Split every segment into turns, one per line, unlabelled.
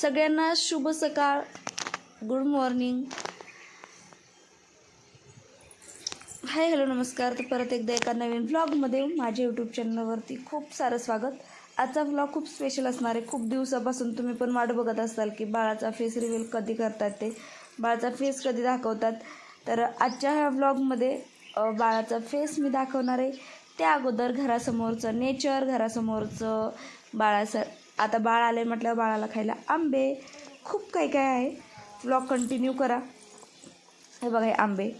सगळ्यांना शुभ सकाळ. गुड मॉर्निंग हाय हॅलो नमस्कार. तर परत एकदा एका नवीन व्लॉगमध्ये माझ्या यूट्यूब चॅनलवरती खूप सारं स्वागत. आजचा व्लॉग खूप स्पेशल असणार आहे. खूप दिवसापासून तुम्ही पण वाट बघत असाल की बाळाचा फेस रिव्हील कधी करतात ते. बाळाचा फेस कधी दाखवतात? तर आजच्या ह्या व्लॉगमध्ये बाळाचा फेस मी दाखवणार आहे. त्या अगोदर घरासमोरचं नेचर घरासमोरचं बाळासा आता बाळ आले म्हटल्यावर बाळाला खायला. आंबे खूप काही काय आहे. ब्लॉग कंटिन्यू करा. हे बघा हे आंबे.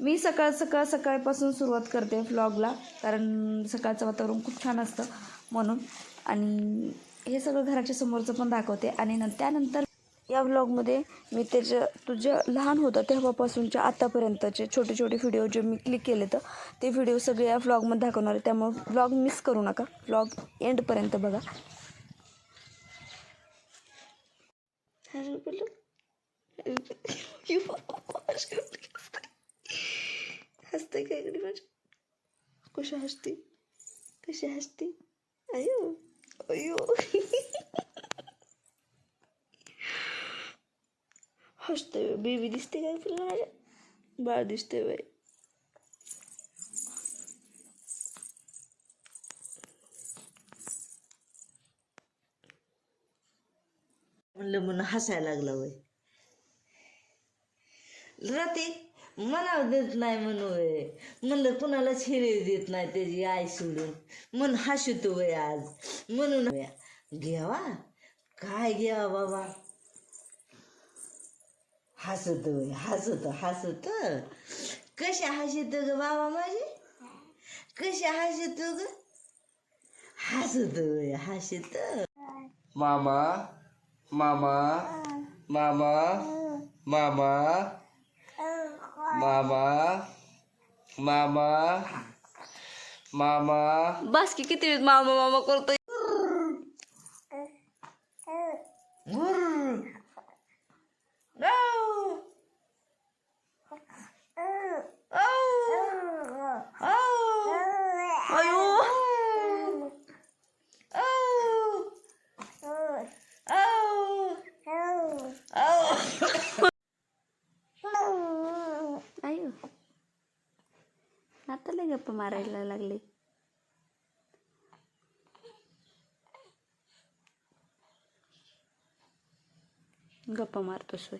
मी सकाळ सकाळ सकाळपासून सुरुवात करते व्लॉगला कारण सकाळचं वातावरण खूप छान असतं म्हणून. आणि हे सगळं घराच्या समोरचं पण दाखवते. आणि न त्यानंतर या व्लॉगमध्ये मी त्याच्या तुझं लहान होतं तेव्हापासूनच्या आतापर्यंतचे छोटे छोटे व्हिडिओ जे मी क्लिक केले तर ते व्हिडिओ सगळे या व्लॉगमध्ये दाखवणार आहे. त्यामुळे व्लॉग मिस करू नका. व्लॉग एंडपर्यंत बघा. हसते काय इकडे माझ्या कशी हसते कशी हसते अयो अयो हसते बेबी दिसते काय तुला माझ्या बाळ दिसते बाई
म्हणलं म्हणून हसायला लागला वय. राते मनाव देत नाही म्हणू वय. म्हणलं कुणालाच हिरे देत नाही त्याची आई सोडून. म्हणून हसतो वय आज. म्हणून घ्यावा काय घ्यावा बाबा. हसत वय हसत हसत. कशा हसत ग बाबा माझे? कशा हसत ग? हसत वय हसत.
मामा. मामा मामा मामा मामा मामा मामा.
बस की किती वेळ मामा मामा करतोय? आता लय गप्पा मारायला लागले गप्पा मारतोसोय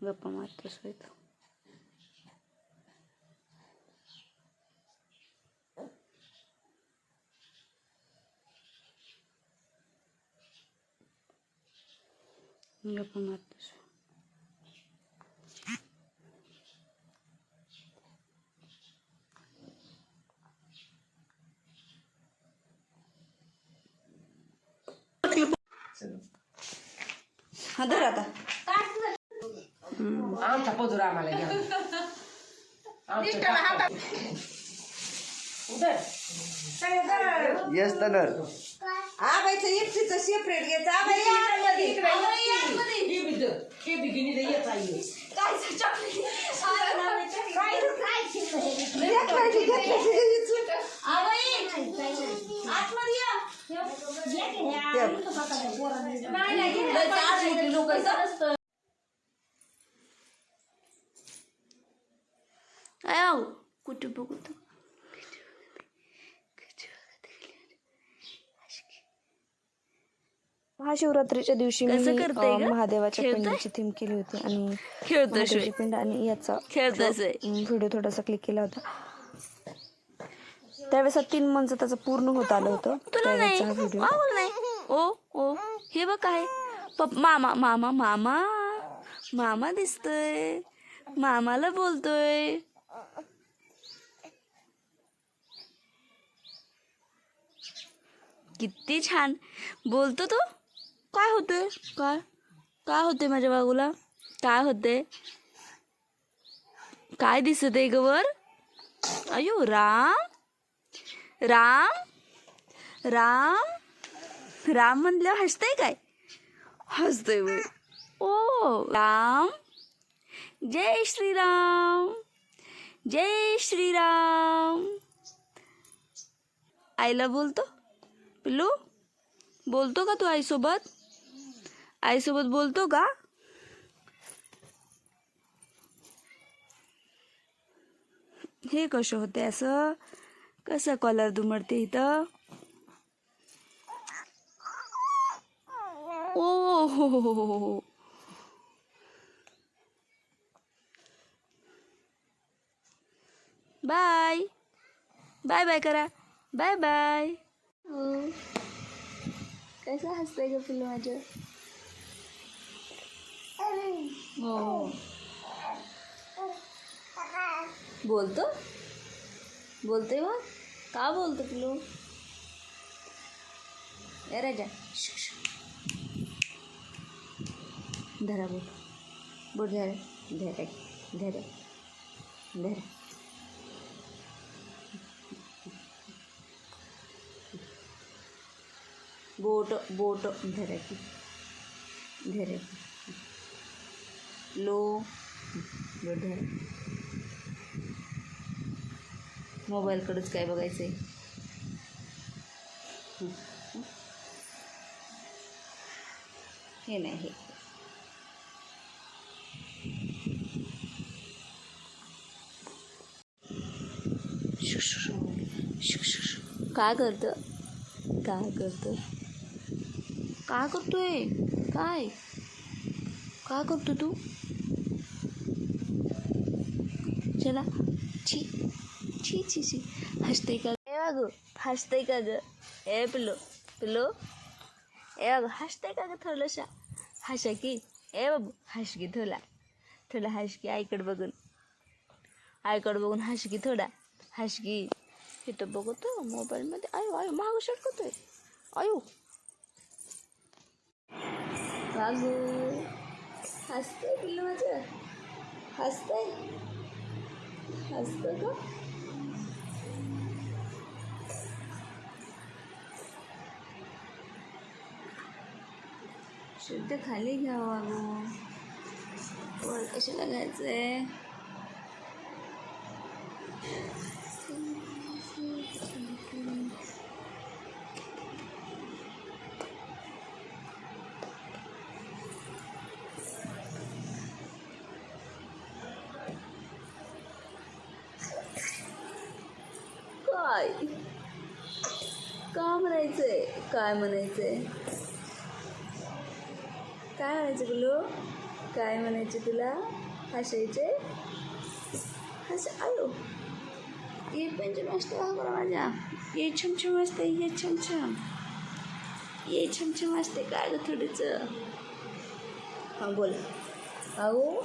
गप्पा मारतोसोय तो गप्पा मारतोसोय हा धर आता.
आमचा पदूर आम्हाला घ्या.
येस तनर
आबाईचं इपसीचं सेपरेट घ्यायचं. आबाई आतमध्ये. घेतलं की
कुठे बघू तू महाशिवरात्रीच्या दिवशी मी कसं करतंय अं, ग? महादेवाच्या खेळतोय? पिंडीची थीम केली होती आणि खेळतोय महादेवाची पिंड आणि याचा व्हिडिओ थोडासा क्लिक केला होता. त्यावेळेस हा तीन मंथ त्याचं पूर्ण होत आलं होतं. तुला नाही? त्यावेळेचा हा व्हिडिओ मावल नाही? ओ ओ हे बघ काय पप मामा मामा मामा मामा दिसतोय. मामाला बोलतोय. किती छान. बोलतो तो? काय होते काय? काय होते माझ्या बाबूला काय होते काय दिसत आहे ग वर? अयो राम? राम? राम? राम म्हणल्यावर हसतंय काय? हसतंय ओ राम? जय श्रीराम. जय श्रीराम. आईला बोलतो? पिल्लू बोलतो का तू आईसोबत? आईसोबत बोलतो का? हे कसं होते असं? कसं कॉलर दुमडते इथं? ओ हो हो हो हो हो. बाय बाय बाय करा बाय बाय हो कसं हसतंय ग पिल्लू माझं हो बोलतो बोलते मग का बोलतो पिल्लू ए राजा. धरा बोल। बोल धरा। धरा धरा धरा। बोट बोट धरा धरा लो धरा मोबाईलकडेच काय बघायचं आहे हे नाही हे. काय करतं? काय करतं? काय करतोय काय काय करतो तू चला छी छी छी छी हसते का ए बागू हसते का ग ए पिल्लो पिल्लो ए बागू हसते का ग थोडंसं हसा की ए बाबू हस की थोडा थोडा हस की आईकडे बघून आईकडे बघून हस की थोडा हस की इथं बघतो मोबाईलमध्ये आयो आयो मागं सटकतोय आयो भागू हसतंय पिल्लू माझं हसतंय? हसतं का? शुद्ध खाली घ्या बाबू. वर कशाला घ्यायचं आहे का म्हणायचंय? काय म्हणायचंय? काय म्हणायचं गुलू? काय म्हणायचे तुला? हसायचे? हस आलो ये पंचम असते का बरं माझ्या. ये छमछम असते ये छमछम. ये छमछम असते काय गं थोडंच? हां बोल. अहो